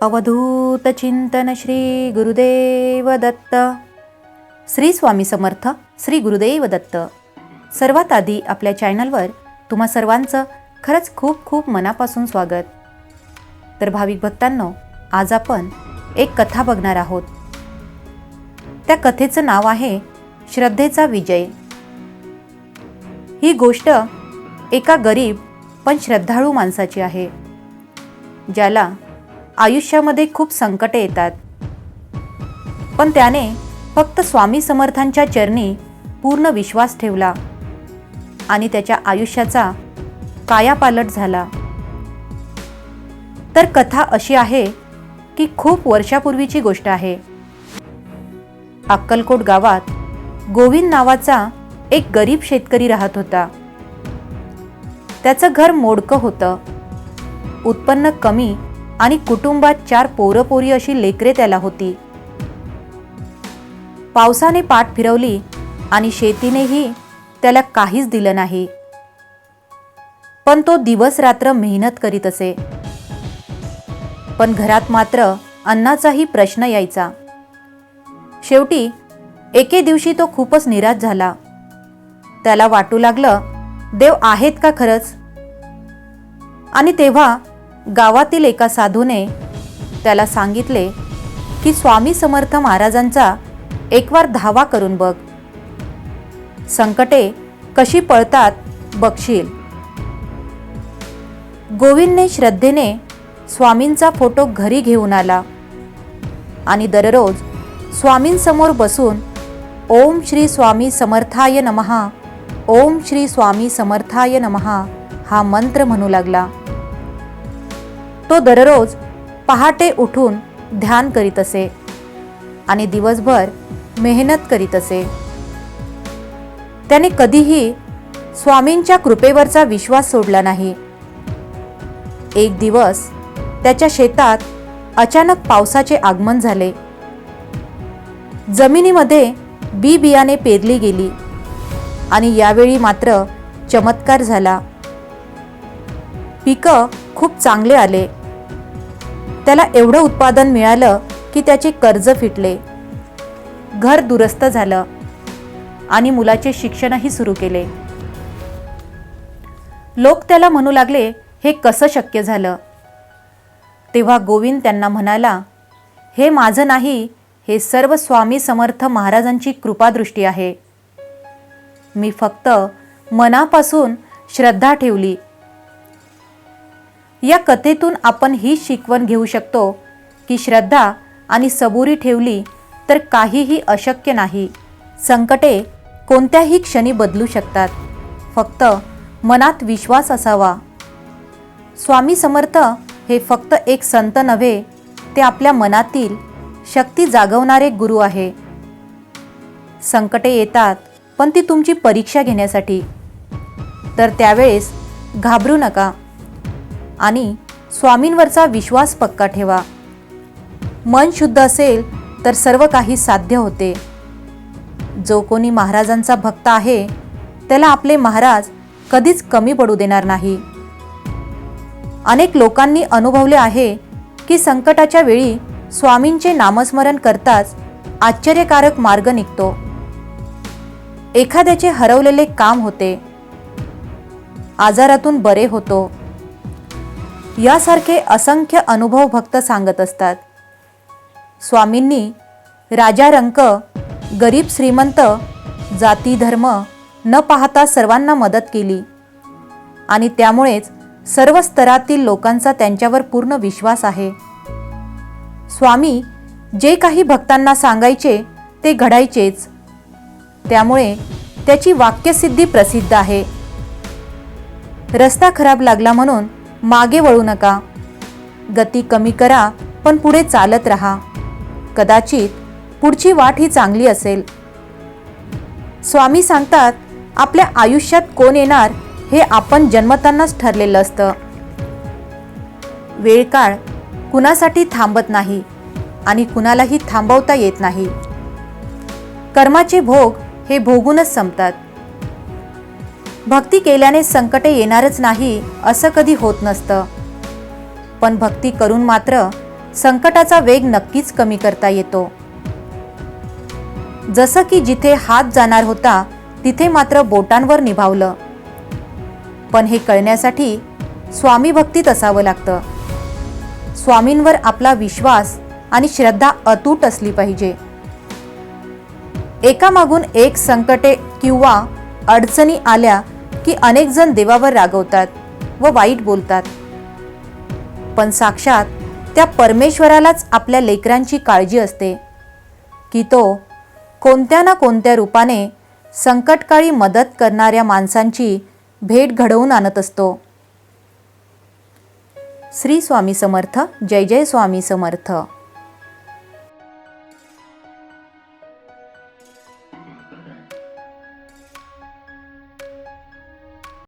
अवधूत चिंतन श्री गुरुदेव दत्त श्री स्वामी समर्थ श्री गुरुदेव दत्त सर्वात आधी आपल्या चॅनलवर तुम्हा सर्वांचं खरंच खूप खूप मनापासून स्वागत. तर भाविक भक्तांनो आज आपण एक कथा बघणार आहोत. त्या कथेचं नाव आहे श्रद्धेचा विजय. ही गोष्ट एका गरीब पण श्रद्धाळू माणसाची आहे ज्याला आयुष्यामध्ये खूप संकटे येतात. पण त्याने फक्त स्वामी समर्थांच्या चरणी पूर्ण विश्वास ठेवला आणि त्याच्या आयुष्याचा कायापालट झाला. तर कथा अशी आहे की खूप वर्षापूर्वीची गोष्ट आहे. अक्कलकोट गावात गोविंद नावाचा एक गरीब शेतकरी राहत होता. त्याचं घर मोडकं होतं. उत्पन्न कमी आणि कुटुंबात चार पोरं पोरी अशी लेकरे त्याला होती. पावसाने पाठ फिरवली आणि शेतीनेही त्याला काहीच दिलं नाही. पण तो दिवस रात्र मेहनत करीत असे. पण घरात मात्र अन्नाचाही प्रश्न यायचा. शेवटी एके दिवशी तो खूपच निराश झाला. त्याला वाटू लागलं देव आहेत का खरंच? आणि तेव्हा गावातील एका साधूने त्याला सांगितले की स्वामी समर्थ महाराजांचा एकवार धावा करून बघ. संकटे कशी पळतात बघशील. गोविंदने श्रद्धेने स्वामींचा फोटो घरी घेऊन आला आणि दररोज स्वामींसमोर बसून ओम श्री स्वामी समर्थाय नमहा ओम श्री स्वामी समर्थाय नमहा हा मंत्र म्हणू लागला. तो दररोज पहाटे उठून ध्यान करीत असे आणि दिवसभर मेहनत करीत असे. त्याने कधीही स्वामींच्या कृपेवरचा विश्वास सोडला नाही. एक दिवस त्याच्या शेतात अचानक पावसाचे आगमन झाले. जमिनीमध्ये बी बियाणे पेरली गेली आणि यावेळी मात्र चमत्कार झाला. पिकं खूप चांगले आले. त्याला एवढं उत्पादन मिळालं की त्याचे कर्ज फिटले. घर दुरुस्त झालं आणि मुलाचे शिक्षणही सुरू केले. लोक त्याला म्हणू लागले हे कसं शक्य झालं? तेव्हा गोविंद त्यांना म्हणाला हे माझं नाही हे सर्व स्वामी समर्थ महाराजांची कृपादृष्टी आहे. मी फक्त मनापासून श्रद्धा ठेवली या कथेतून आपण ही शिकवण घेऊ शकतो की श्रद्धा आणि सबुरी ठेवली तर काहीही अशक्य नाही. संकटे कोणत्याही क्षणी बदलू शकतात. फक्त मनात विश्वास असावा. स्वामी समर्थ हे फक्त एक संत नव्हे ते आपल्या मनातील शक्ती जागवणारे गुरु आहे. संकटे येतात पण ती तुमची परीक्षा घेण्यासाठी. तर त्यावेळेस घाबरू नका. आणि स्वामींवरचा विश्वास पक्का ठेवा. मन शुद्ध असेल तर सर्व काही साध्य होते. जो कोणी महाराजांचा भक्त आहे त्याला आपले महाराज कधीच कमी पडू देणार नाही. अनेक लोकांनी अनुभवले आहे की संकटाच्या वेळी स्वामींचे नामस्मरण करताच आश्चर्यकारक मार्ग निघतो. एखाद्याचे हरवलेले काम होते. आजारातून बरे होतो. यासारखे असंख्य अनुभव भक्त सांगत असतात. स्वामींनी राजा रंक गरीब श्रीमंत जाती धर्म न पाहता सर्वांना मदत केली. आणि त्यामुळेच सर्व स्तरातील लोकांचा त्यांच्यावर पूर्ण विश्वास आहे. स्वामी जे काही भक्तांना सांगायचे ते घडायचेच. त्यामुळे त्याची वाक्यसिद्धी प्रसिद्ध आहे. रस्ता खराब लागला म्हणून मागे वळू नका. गती कमी करा पण पुढे चालत राहा. कदाचित पुढची वाट ही चांगली असेल. स्वामी सांगतात आपल्या आयुष्यात कोण येणार हे आपण जन्मतानाच ठरलेलं असतं. वेळ काळ कुणासाठी थांबत नाही आणि कुणालाही थांबवता येत नाही. कर्माचे भोग हे भोगूनच संपतात. भक्ती केल्याने संकटे येणारच नाही असं कधी होत नसतं. पण भक्ती करून मात्र संकटाचा वेग नक्कीच कमी करता येतो. जसं की जिथे हात जाणार होता तिथे मात्र बोटांवर निभावलं. पण हे कळण्यासाठी स्वामी भक्तीत असावं लागतं. स्वामींवर आपला विश्वास आणि श्रद्धा अतूट असली पाहिजे. एकामागून एक संकटे किंवा अडचणी आल्या की अनेक जण देवावर रागवतात व वाईट बोलतात. पण साक्षात त्या परमेश्वरालाच आपल्या लेकरांची काळजी असते की तो कोणत्या ना कोणत्या रूपाने संकटकाळी मदत करणाऱ्या माणसांची भेट घडवून आणत असतो. श्री स्वामी समर्थ जय जय स्वामी समर्थ.